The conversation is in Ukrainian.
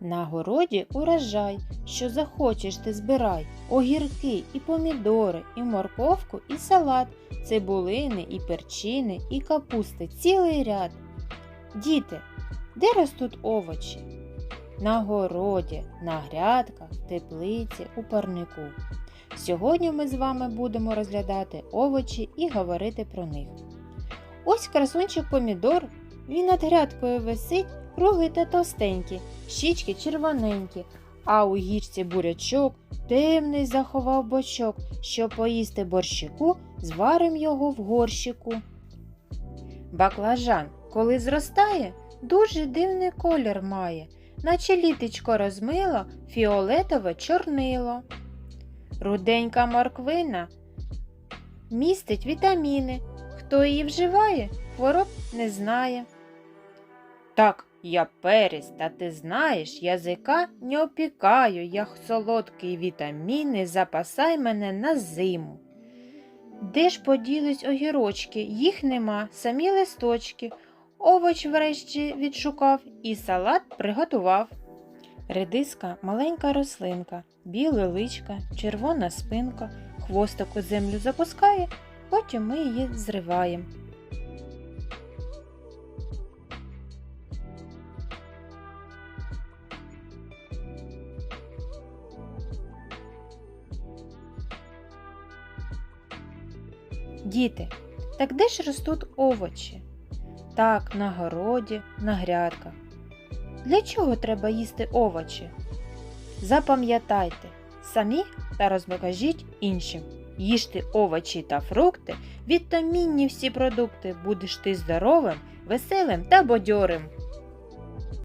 городі урожай, що захочеш ти збирай, огірки і помідори, і морковку, і салат, цибулини, і перчини, і капусти, цілий ряд. Діти, де ростуть овочі? На городі, на грядках, теплиці, у парнику. Сьогодні ми з вами будемо розглядати овочі і говорити про них. Ось красунчик помідор, він над грядкою висить, круглий та товстенький, щічки червоненькі, а у гічці бурячок темний заховав бочок, щоб поїсти борщику, зварим його в горщику. Баклажан, коли зростає, дуже дивний колір має, наче літечко розмило фіолетове чорнило. Руденька морквина містить вітаміни. Хто її вживає, хвороб не знає. Так, я перець, та ти знаєш, язика не опікаю, я солодкі вітаміни, запасай мене на зиму. Де ж поділись огірочки? Їх нема, самі листочки. Овоч врешті відшукав і салат приготував. Редиска маленька рослинка, біле личка, червона спинка, хвостик у землю запускає, потім ми її зриваємо. Діти, так де ж ростуть овочі? Так, на городі, на грядках. Для чого треба їсти овочі? Запам'ятайте самі та розкажіть іншим. Їжте овочі та фрукти, вітамінні всі продукти, будеш ти здоровим, веселим та бадьорим.